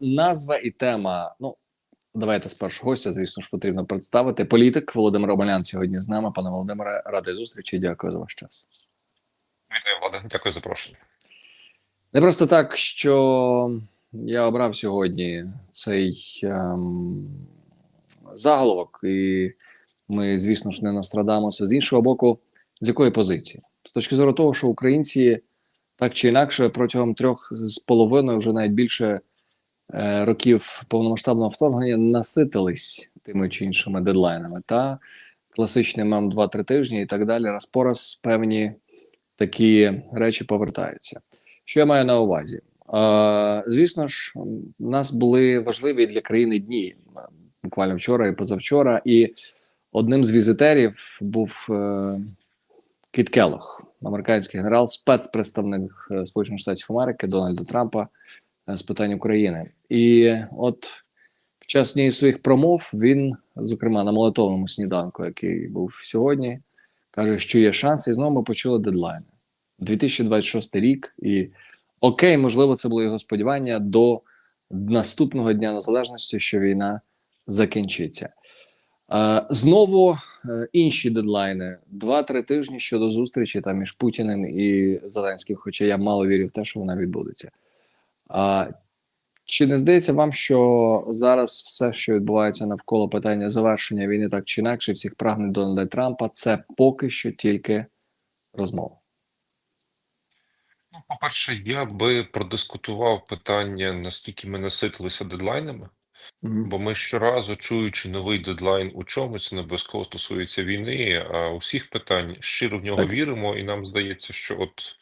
Назва і тема. Ну, давайте спершу гостя, звісно ж, потрібно представити. Політик Володимир Омелян сьогодні з нами. Пане Володимире, радий зустрічі. Дякую за ваш час. Вітаю, Влада. Дякую за запрошення. Не просто так, що я обрав сьогодні цей ем, заголовок, і ми, звісно ж, не Нострадамося. З іншого боку, з якої позиції? З точки зору того, що українці так чи інакше протягом трьох з половиною, вже навіть більше років повномасштабного вторгнення, наситились тими чи іншими дедлайнами та класичним мем 2-3 тижні і так далі. Раз по раз певні такі речі повертаються. Що я маю на увазі? Е, звісно ж, у нас були важливі для країни дні е, буквально вчора і позавчора, і одним з візитерів був е, Кіт Келлог, американський генерал, спецпредставник е, Сполучених Штатів Америки Дональда Трампа е, з питань України. І от під час однієї своїх промов він, зокрема на молитовному сніданку, який був сьогодні, каже, що є шанси, і знову ми почули дедлайни. 2026 рік, і окей, можливо, це було його сподівання до наступного дня незалежності, що війна закінчиться. Е, знову е, інші дедлайни: два-три тижні щодо зустрічі там між Путіним і Зеленським. Хоча я мало вірю в те, що вона відбудеться. А чи не здається вам, що зараз все, що відбувається навколо питання завершення війни, так чи інакше, всіх прагнень Дональда Трампа, це поки що тільки розмова? Ну, по-перше, я би продискутував питання, наскільки ми наситилися дедлайнами, бо ми щоразу, чуючи новий дедлайн у чомусь, не обов'язково стосується війни, а усіх питань щиро в нього Так. віримо, і нам здається, що от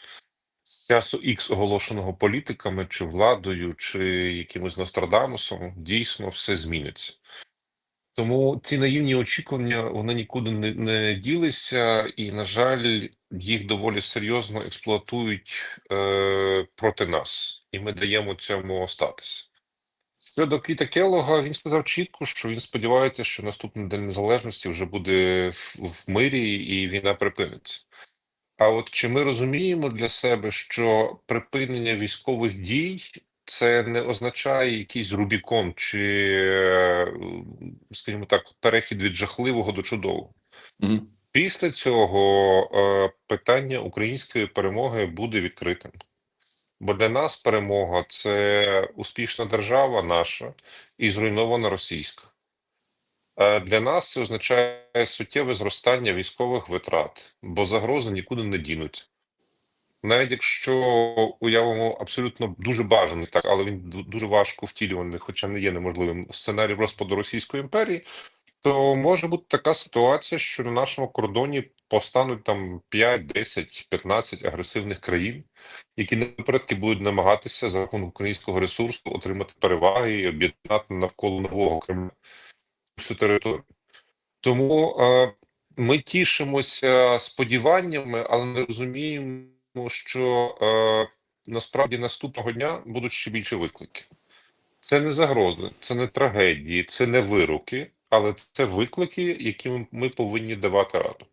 часу X оголошеного політиками, чи владою, чи якимось Нострадамусом, дійсно все зміниться. Тому ці наївні очікування вони нікуди не, не ділися, і, на жаль, їх доволі серйозно експлуатують е, проти нас, і ми даємо цьому статися. Щодо Кіта Келлога, він сказав чітко, що він сподівається, що наступний день незалежності вже буде в, в мирі і війна припиниться. А от чи ми розуміємо для себе, що припинення військових дій це не означає якийсь Рубікон, чи, е, скажімо так, перехід від жахливого до чудового? Мгм. Після цього е, питання української перемоги буде відкритим. Бо для нас перемога це успішна держава наша і зруйнована російська. Е, Для нас це означає суттєве зростання військових витрат, бо загрози нікуди не дінуться. Навіть якщо уявимо абсолютно дуже бажаний, так, але він дуже важко втілюваний, хоча не є неможливим сценарій розпаду Російської імперії, то може бути така ситуація, що на нашому кордоні повстануть там 5, 10, 15 агресивних країн, які напередки будуть намагатися за рахунок українського ресурсу отримати переваги і об'єднати навколо нового Кремля всю територію. Тому е, ми тішимося сподіваннями, але не розуміємо, що е, насправді наступного дня будуть ще більше виклики. Це не загрози, це не трагедії, це не вироки, але це виклики, яким ми повинні давати раду.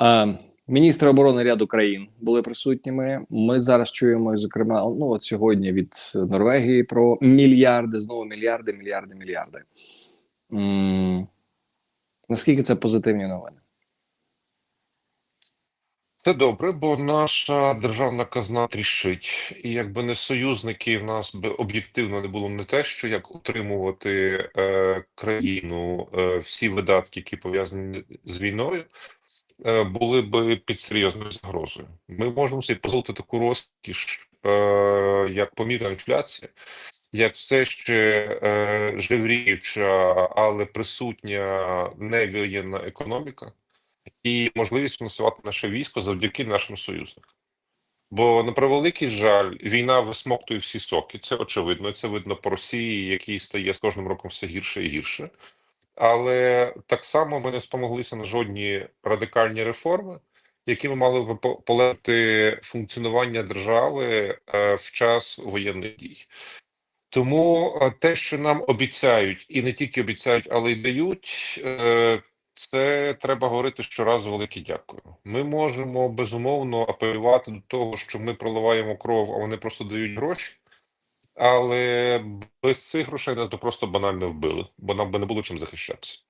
Е, Міністри оборони ряду країн були присутніми. Ми зараз чуємо, зокрема, ну от сьогодні від Норвегії про мільярди, знову мільярди, мільярди, мільярди. М, Наскільки це позитивні новини? Це добре, бо наша державна казна тріщить, і якби не союзники, в нас би об'єктивно не було не те, що як утримувати е, країну, е, всі видатки, які пов'язані з війною, е, були би під серйозною загрозою. Ми можемо собі дозволити таку розкіш, е, як помірна інфляція, як все ще е, жевріюча, але присутня невоєнна економіка і можливість фінансувати наше військо завдяки нашим союзникам. Бо на превеликий жаль, війна висмоктує всі соки. Це очевидно. Це видно по Росії, який стає з кожним роком все гірше і гірше. Але так само ми не спомоглися на жодні радикальні реформи, які ми мали б по- полегшити функціонування держави е, в час воєнних дій. Тому е, те, що нам обіцяють, і не тільки обіцяють, але й дають, е, це треба говорити щоразу велике дякую. Ми можемо безумовно апелювати до того, що ми проливаємо кров, а вони просто дають гроші. але без цих грошей нас би просто банально вбили, бо нам би не було чим захищатися.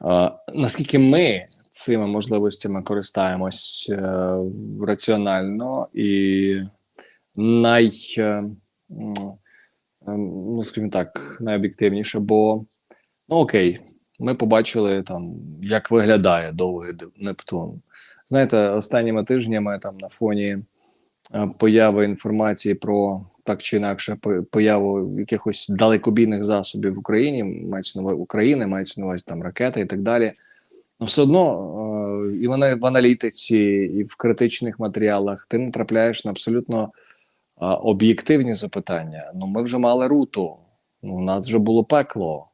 А, наскільки ми цими можливостями користаємось е, раціонально і най, е, е, ну, скажімо так, найоб'єктивніше, бо ну окей, ми побачили там, як виглядає довгий Нептун. Знаєте, останніми тижнями там на фоні е, появи інформації про так чи інакше появу якихось далекобійних засобів в Україні, мається увазі України, мається на увазі там ракети і так далі. Ну, все одно е, і в, в аналітиці, і в критичних матеріалах ти натрапляєш на абсолютно е, об'єктивні запитання. Ну, ми вже мали руту, ну, у нас вже було пекло.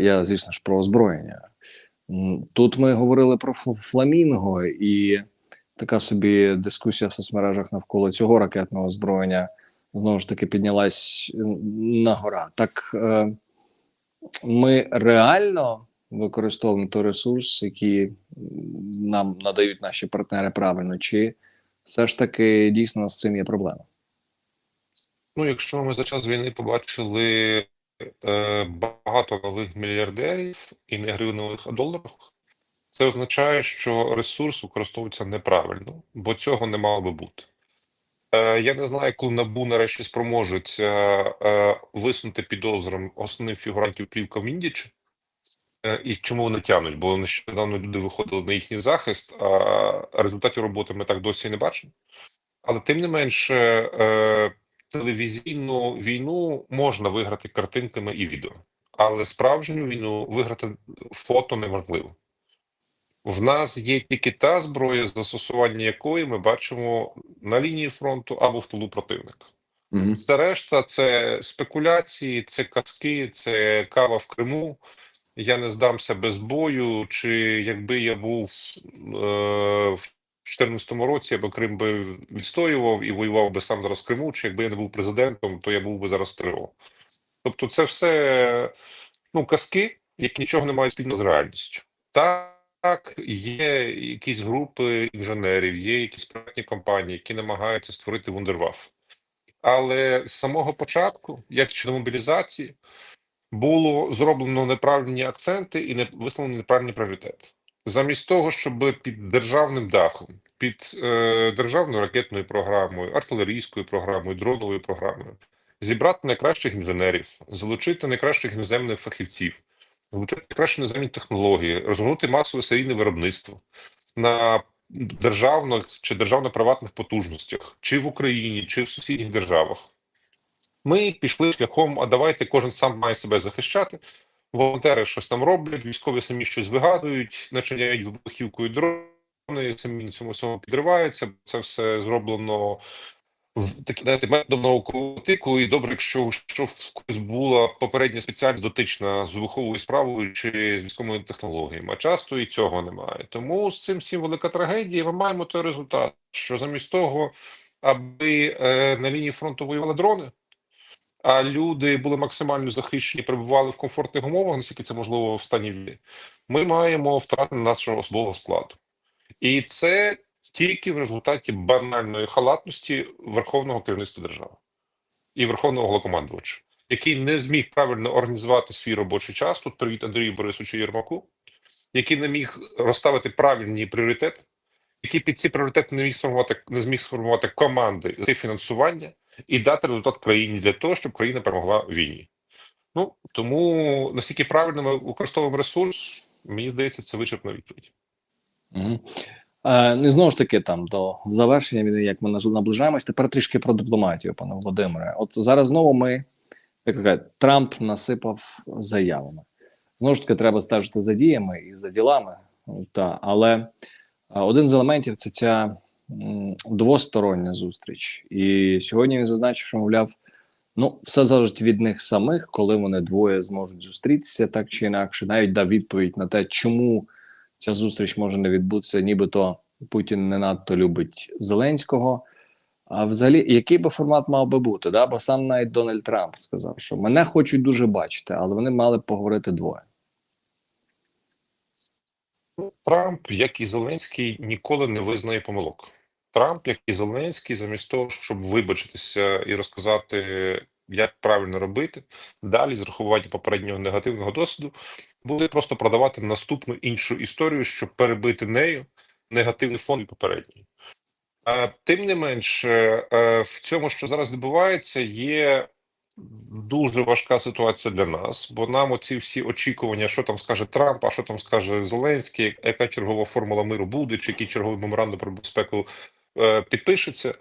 Я, звісно ж, про озброєння. Тут ми говорили про фламінго, і така собі дискусія в соцмережах навколо цього ракетного озброєння знову ж таки піднялась м, на гора. Так е, ми реально використовуємо той ресурс, який нам надають наші партнери правильно, чи все ж таки дійсно з цим є проблема? Ну, якщо ми за час війни побачили багато нових мільярдерів і не гривневих, а це означає, що ресурс використовується неправильно, бо цього не мало би бути. Е, я не знаю, коли НАБУ нарешті спроможеться е, висунути підозрам основних фігурантів плівка Міндіч, е, і чому вони тягнуть, бо нещодавно люди виходили на їхній захист, а результатів роботи ми так досі не бачимо. Але тим не менше, е, телевізійну війну можна виграти картинками і відео, але справжню війну виграти фото неможливо. В нас є тільки та зброя, застосування якої ми бачимо на лінії фронту або в тилу противника. Угу. Все решта це спекуляції, це казки, це кава в Криму. Я не здамся без бою. Чи якби я був е, в 2014 році, я Крим би відстоював і воював би сам зараз в Криму, чи якби я не був президентом, то я був би зараз ТРО. Тобто, це все ну, казки, які нічого не мають спільно з реальністю. Так, є якісь групи інженерів, є якісь приватні компанії, які намагаються створити вундерваф. Але з самого початку, як щодо мобілізації, було зроблено неправильні акценти і не висловлені неправильні пріоритети. Замість того, щоб під державним дахом, під е, державною ракетною програмою, артилерійською програмою, дроновою програмою зібрати найкращих інженерів, залучити найкращих іноземних фахівців, залучити найкращі іноземні технології, розгорнути масове серійне виробництво на державних чи державно-приватних потужностях, чи в Україні, чи в сусідніх державах. Ми пішли шляхом, а давайте кожен сам має себе захищати. Волонтери щось там роблять, військові самі щось вигадують, начиняють вибухівкою дрони, самі на цьому всьому підриваються. Це все зроблено в такі знаєте, методом наукового тику. І добре, якщо що в когось була попередня спеціальність дотична з вибуховою справою чи з військовими технологіями. А часто і цього немає. Тому з цим всім велика трагедія. Ми маємо той результат, що замість того, аби е, на лінії фронту воювали дрони люди були максимально захищені, перебували в комфортних умовах, наскільки це можливо в стані війни, ми маємо втрати нашого особового складу. І це тільки в результаті банальної халатності верховного керівництва держави і верховного головнокомандувача, який не зміг правильно організувати свій робочий час. Тут привіт Андрію Борисовичу Єрмаку, який не міг розставити правильні пріоритети, який під ці пріоритети не міг сформувати, не зміг сформувати команди фінансування і дати результат країні для того, щоб країна перемогла в війні. Ну тому наскільки правильно ми використовуємо ресурс, мені здається, це вичерпна відповідь. Угу. Е, ну, знову ж таки, там до завершення війни, як ми наближаємось, тепер трішки про дипломатію, пане Володимире. От зараз знову ми, як кажуть, Трамп насипав заявами. Знову ж таки, треба стежити за діями і за ділами. Та, але е, один з елементів це ця двостороння зустріч. І сьогодні він зазначив, що мовляв, ну, все залежить від них самих, коли вони двоє зможуть зустрітися так чи інакше. Навіть дав відповідь на те, чому ця зустріч може не відбутися, нібито Путін не надто любить Зеленського. А взагалі, який би формат мав би бути? Да? Бо сам навіть Дональд Трамп сказав, що мене хочуть дуже бачити, але вони мали б поговорити двоє. Трамп, як і Зеленський, ніколи не визнає помилок. Трамп, як і Зеленський, замість того, щоб вибачитися і розказати, як правильно робити, далі з рахування попереднього негативного досвіду, буде просто продавати наступну іншу історію, щоб перебити нею негативний фон. Е, Тим не менш, е, в цьому, що зараз відбувається, є дуже важка ситуація для нас, бо нам оці всі очікування, що там скаже Трамп, а що там скаже Зеленський, яка чергова формула миру буде, чи який черговий меморандум про безпеку підпишеться.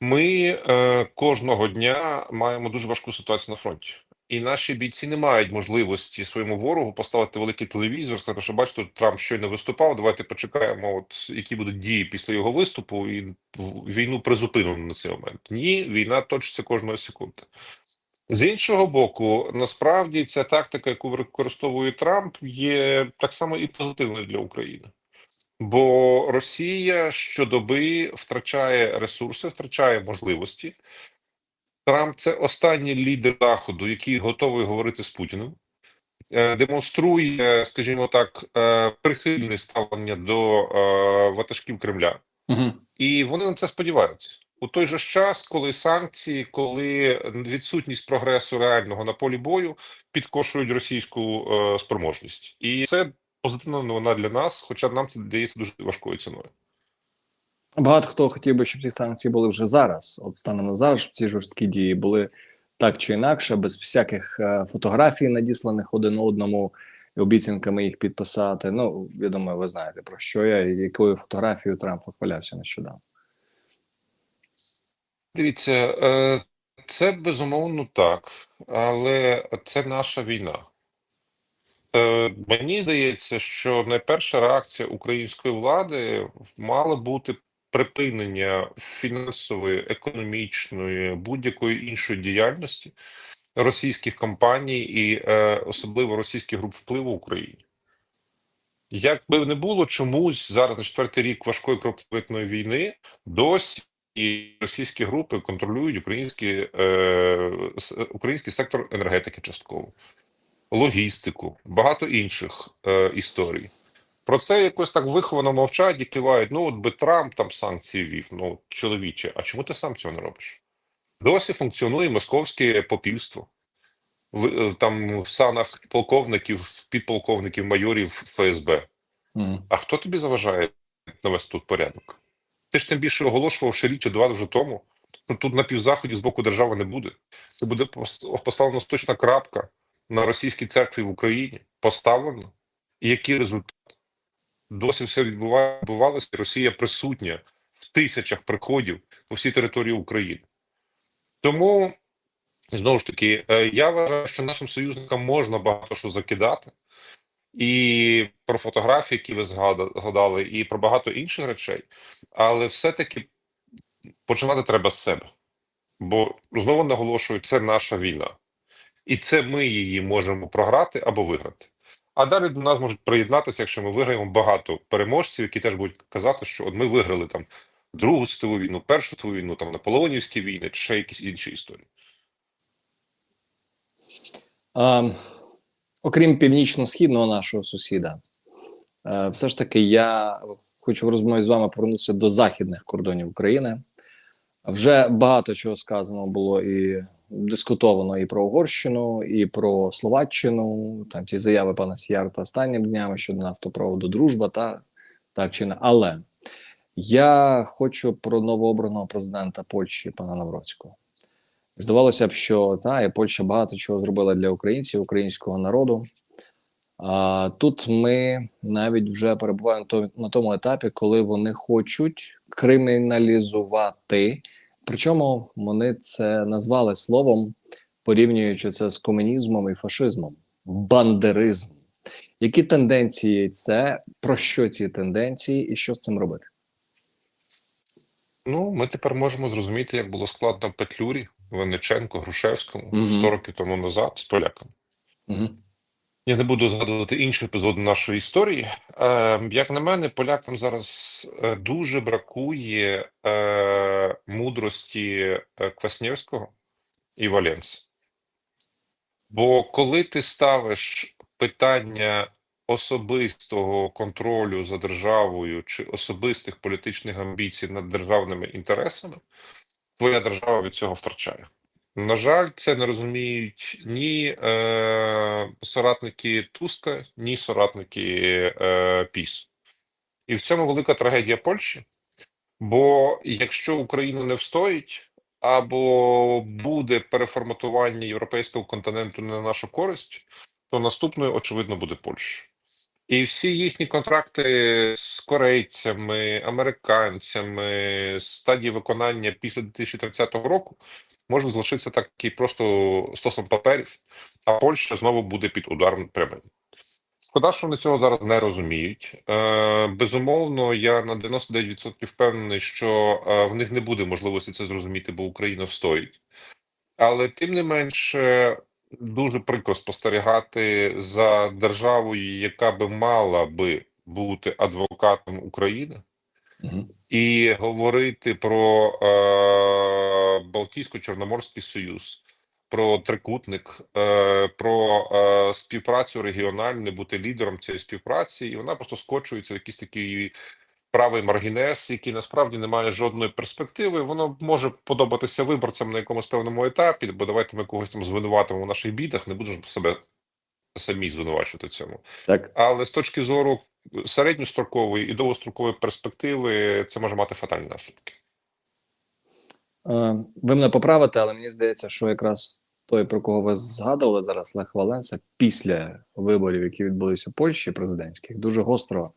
Ми е, кожного дня маємо дуже важку ситуацію на фронті. І наші бійці не мають можливості своєму ворогу поставити великий телевізор, сказати, що бачите, Трамп щойно виступав. Давайте почекаємо, от які будуть дії після його виступу, і війну призупинено на цей момент. Ні, війна точиться кожної секунди. З іншого боку, насправді ця тактика, яку використовує Трамп, є так само і позитивною для України. Бо Росія щодоби втрачає ресурси, втрачає можливості. Трамп це останній лідер Заходу, який готовий говорити з Путіним, Е, демонструє, скажімо так, е, прихильне ставлення до е, ватажків Кремля. Угу. І вони на це сподіваються у той же час, коли санкції, коли відсутність прогресу реального на полі бою підкошують російську е, спроможність, і це позитивна новина для нас, хоча нам це дається дуже важкою ціною. Багато хто хотів би, щоб ці санкції були вже зараз. От станом на зараз, щоб ці жорсткі дії були так чи інакше, без всяких е, фотографій, надісланих один одному, і обіцянками їх підписати. Ну, я думаю, ви знаєте про що я і якою фотографією Трамп вихвалявся нещодавно. Дивіться, е, це безумовно так, але це наша війна. Е, Мені здається, що найперша реакція української влади мала бути припинення фінансової, економічної, будь-якої іншої діяльності російських компаній і е, особливо російських груп впливу в Україні. Як би не було, чомусь зараз на четвертий рік важкої кровопролитної війни досі російські групи контролюють український, е, український сектор енергетики частково, логістику, багато інших е, історій. Про це якось так виховано мовчать і кивають. Ну, от би Трамп там санкції вів. Ну, чоловіче, а чому ти сам цього не робиш? Досі функціонує московське попільство. В, е, там в санах полковників, підполковників, майорів ФСБ. Мгм. А хто тобі заважає навести тут порядок? Ти ж тим більше оголошував ще річ два вже тому. що тут на півзаході з боку держави не буде. Це буде пос- поставлена точна крапка на російській церкві в Україні. Поставлено. І який результат? Досі все відбувалося, Росія присутня в тисячах приходів по всій території України. Тому, знову ж таки, е, я вважаю, що нашим союзникам можна багато що закидати. І про фотографії, які ви згадали, і про багато інших речей, але все-таки починати треба з себе. Бо знову наголошую, це наша війна, і це ми її можемо програти або виграти. А далі до нас можуть приєднатися, якщо ми виграємо багато переможців, які теж будуть казати, що от ми виграли там Другу світову війну, Першу світову війну, там Наполеонівські війни, чи ще якісь інші історії. А, окрім північно-східного нашого сусіда, е, все ж таки я хочу в розмові з вами повернутися до західних кордонів України. Вже багато чого сказано було і дискутовано і про Угорщину, і про Словаччину. Там ці заяви пана Сіярта останніми днями щодо нафтопроводу Дружба, та так чи не. Але я хочу про новообраного президента Польщі, пана Навроцького. Здавалося б, що та і Польща багато чого зробила для українців, українського народу. А тут ми навіть вже перебуваємо на тому етапі, коли вони хочуть криміналізувати. Причому вони це назвали словом, порівнюючи це з комунізмом і фашизмом бандеризм. Які тенденції це? Про що ці тенденції, і що з цим робити? Ну, ми тепер можемо зрозуміти, як було складно Петлюрі, Винниченко, Грушевському Мгм. 100 років тому назад з поляками. Угу. Я не буду згадувати інші епізоди нашої історії. Е, як на мене, полякам зараз е, дуже бракує е, мудрості е, Кваснєвського і Валенса. Бо коли ти ставиш питання особистого контролю за державою чи особистих політичних амбіцій над державними інтересами, твоя держава від цього втрачає. На жаль, це не розуміють ні е, соратники Туска, ні соратники е, ПІС. І в цьому велика трагедія Польщі. Бо якщо Україна не встоїть, або буде переформатування європейського континенту не на нашу користь, то наступною, очевидно, буде Польща. І всі їхні контракти з корейцями, американцями, стадії виконання після 2030 року можуть залишитися так і просто стосом паперів, а Польща знову буде під ударом прямим. Шкода, що вони цього зараз не розуміють. Е, безумовно, я на 99% впевнений, що е, в них не буде можливості це зрозуміти, бо Україна встоїть. Але тим не менше, дуже прикро спостерігати за державою, яка би мала би бути адвокатом України, Мгм. і говорити про е, Балтійсько-Чорноморський Союз, про трикутник, е, про е, співпрацю регіональну, бути лідером цієї співпраці, і вона просто скочується в якийсь такий правий маргінез, який насправді не має жодної перспективи. Воно може подобатися виборцям на якомусь певному етапі, бо давайте ми когось там звинуватимо в наших бідах, не будемо себе самі звинувачувати цьому. Так. Але з точки зору середньострокової і довгострокової перспективи це може мати фатальні наслідки. Е, Ви мене поправите, але мені здається, що якраз той, про кого ви згадували зараз, Лех Валенса, після виборів, які відбулись у Польщі, президентських, дуже гостро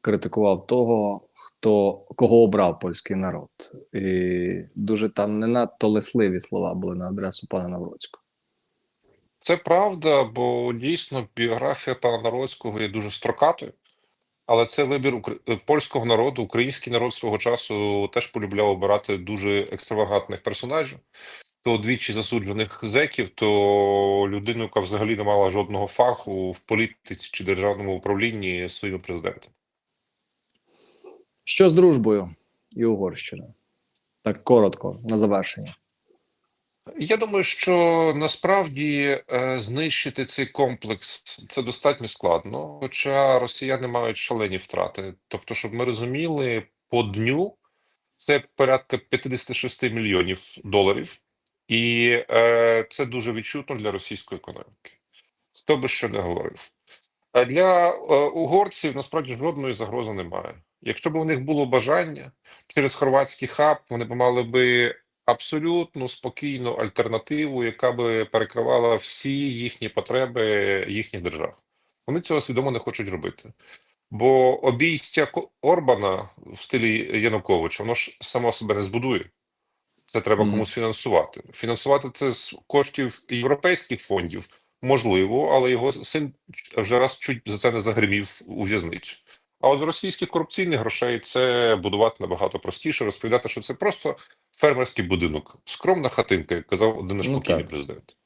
критикував того, хто кого обрав польський народ, і дуже там не надто лесливі слова були на адресу пана Навроцького. Це правда, бо дійсно біографія пана Народського є дуже строкатою, але це вибір укр- польського народу. Український народ свого часу теж полюбляв обирати дуже екстравагантних персонажів. То двічі засуджених зеків, то людину, яка взагалі не мала жодного фаху в політиці чи державному управлінні своїм президентом. Що з дружбою і Угорщиною? Так коротко, на завершення. Я думаю, що насправді е, знищити цей комплекс це достатньо складно, хоча росіяни мають шалені втрати. Тобто, щоб ми розуміли, по дню це порядка 56 мільйонів доларів, і е, це дуже відчутно для російської економіки. Хто би що не говорив. А для е, угорців насправді жодної загрози немає. Якщо б у них було бажання через хорватський хаб, вони б мали би абсолютно спокійну альтернативу, яка би перекривала всі їхні потреби їхніх держав. Вони цього свідомо не хочуть робити. Бо обійстя Орбана в стилі Януковича, воно ж само себе не збудує. Це треба Мгм. комусь фінансувати. Фінансувати це з коштів європейських фондів можливо, але його син вже раз чуть за це не загримів у в'язницю. А от з російських корупційних грошей це будувати набагато простіше, розповідати, що це просто фермерський будинок, скромна хатинка, як казав один наш Ну, покійний так. президент.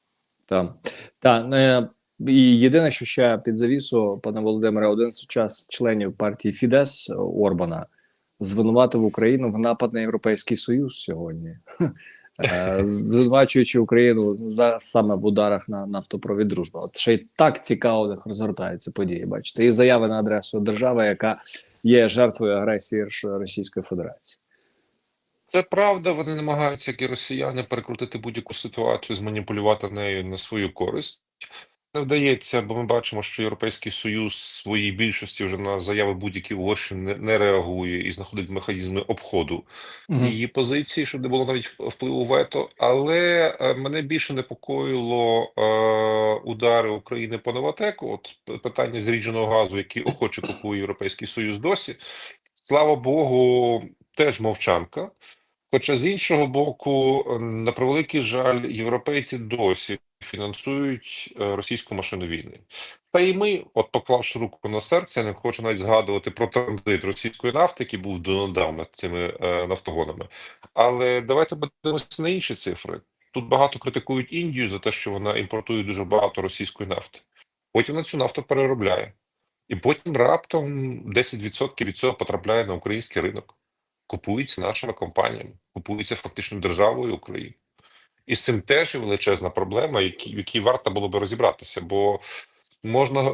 Так. Та, е, і єдине, що ще під завісу, пане Володимире, один з час членів партії Фідес Орбана звинуватив Україну в напад на Європейський Союз сьогодні, звинувачуючи Україну за саме в ударах на нафтопровід дружба. От ще й так цікаво як розгортаються події. Бачите, і заяви на адресу держави, яка є жертвою агресії Російської Федерації. Це правда, вони намагаються, як і росіяни, перекрутити будь-яку ситуацію, зманіпулювати нею на свою користь. Не вдається, бо ми бачимо, що Європейський Союз в своїй більшості вже на заяви будь-які Угорщини не, реагує і знаходить механізми обходу її позиції, щоб не було навіть впливу вето. Але е, мене більше непокоїло е, удари України по Новатеку. От питання зрідженого газу, який охоче купує Європейський Союз досі. Слава Богу, теж мовчанка. Хоча з іншого боку, на превеликий жаль, європейці досі фінансують е, російську машину війни. Та і ми, от поклавши руку на серце, не хочу навіть згадувати про транзит російської нафти, який був донедавна цими е, нафтогонами. Але давайте подивимося на інші цифри. Тут багато критикують Індію за те, що вона імпортує дуже багато російської нафти. Потім на цю нафту переробляє, і потім раптом 10% від цього потрапляє на український ринок. Купується нашими компаніями, купується фактично державою України. І з цим теж є величезна проблема, в якій варто було би розібратися. Бо можна е,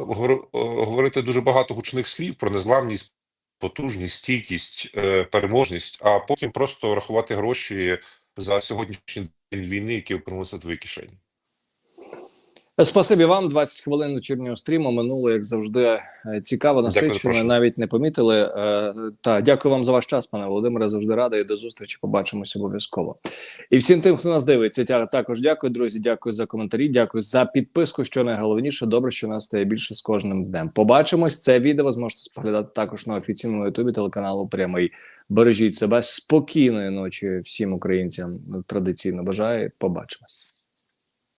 говорити дуже багато гучних слів про незламність, потужність, стійкість, е, переможність, а потім просто рахувати гроші за сьогоднішній день війни, які опинилися в твоїй кишені. Спасибі вам. 20 хвилин вечірнього стріму минуло, як завжди, е, цікаво, насичено. Навіть не помітили. Е, Та дякую вам за ваш час, пане Володимире. Завжди радий. До зустрічі. Побачимось обов'язково. І всім тим, хто нас дивиться, також дякую, друзі. Дякую за коментарі. Дякую за підписку. Що найголовніше, добре, що нас стає більше з кожним днем. Побачимось. Це відео зможете споглядати також на офіційному ютубі телеканалу Прямий. Бережіть себе спокійної ночі всім українцям. Традиційно бажаю. Побачимось.